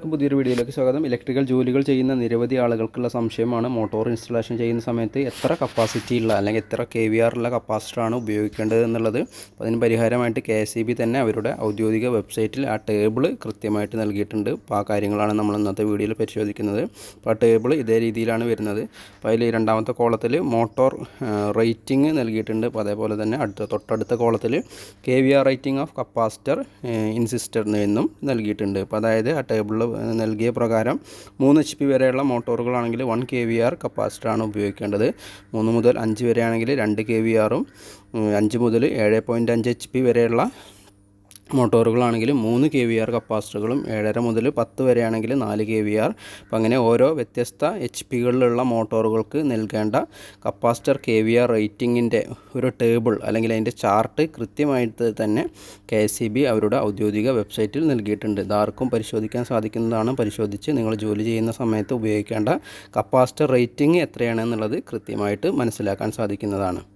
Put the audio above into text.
പുതിയൊരു വീഡിയോയിലേക്ക് സ്വാഗതം. ഇലക്ട്രിക്കൽ ജോലികൾ ചെയ്യുന്ന നിരവധി ആളുകൾക്കുള്ള സംശയമാണ്. മോട്ടോർ ഇൻസ്റ്റലേഷൻ ചെയ്യുന്ന സമയത്ത് എത്ര കപ്പാസിറ്റി ഉള്ള അല്ലെങ്കിൽ എത്ര കെ വി ആറുള്ള കപ്പാസിറ്ററാണ് ഉപയോഗിക്കേണ്ടത് എന്നുള്ളത് അതിന് പരിഹാരമായിട്ട് കെ എസ് ബി തന്നെ അവരുടെ ഔദ്യോഗിക വെബ്സൈറ്റിൽ ആ ടേബിൾ കൃത്യമായിട്ട് നൽകിയിട്ടുണ്ട്. അപ്പോൾ ആ കാര്യങ്ങളാണ് നമ്മൾ ഇന്നത്തെ വീഡിയോയിൽ പരിശോധിക്കുന്നത്. അപ്പോൾ ആ ടേബിൾ ഇതേ രീതിയിലാണ് വരുന്നത്. അപ്പോൾ അതിൽ രണ്ടാമത്തെ കോളത്തിൽ മോട്ടോർ റേറ്റിംഗ് നൽകിയിട്ടുണ്ട്. അപ്പോൾ അതേപോലെ തന്നെ അടുത്ത തൊട്ടടുത്ത കോളത്തിൽ K V R rating of capacitor ഇൻസിസ്റ്റർ എന്നും നൽകിയിട്ടുണ്ട്. അപ്പോൾ അതായത് ആ ടേബിളിൽ നൽകിയ പ്രകാരം മൂന്ന് എച്ച് പി വരെയുള്ള മോട്ടോറുകളാണെങ്കിൽ വൺ കെ വി ആർ കപ്പാസിറ്ററാണ് ഉപയോഗിക്കേണ്ടത്. മൂന്ന് മുതൽ അഞ്ച് വരെയാണെങ്കിൽ രണ്ട് കെ വി ആറും അഞ്ച് മുതൽ ഏഴ് പോയിന്റ് അഞ്ച് എച്ച് പി വരെയുള്ള മോട്ടോറുകളാണെങ്കിൽ മൂന്ന് കെ വി ആർ കപ്പാസിറ്ററുകളും ഏഴര മുതൽ പത്ത് വരെയാണെങ്കിൽ നാല് കെ വി ആർ. അപ്പം അങ്ങനെ ഓരോ വ്യത്യസ്ത എച്ച് പികളിലുള്ള മോട്ടോറുകൾക്ക് നൽകേണ്ട കപ്പാസിറ്റർ കെ വി ആർ റേറ്റിങ്ങിന്റെ ഒരു ടേബിൾ അല്ലെങ്കിൽ അതിന്റെ ചാർട്ട് കൃത്യമായിട്ട് തന്നെ കെ എസ് അവരുടെ ഔദ്യോഗിക വെബ്സൈറ്റിൽ നൽകിയിട്ടുണ്ട്. ഇതാർക്കും പരിശോധിക്കാൻ സാധിക്കുന്നതാണ്. പരിശോധിച്ച് നിങ്ങൾ ജോലി ചെയ്യുന്ന സമയത്ത് ഉപയോഗിക്കേണ്ട കപ്പാസിറ്റർ റേറ്റിംഗ് എത്രയാണെന്നുള്ളത് കൃത്യമായിട്ട് മനസ്സിലാക്കാൻ സാധിക്കുന്നതാണ്.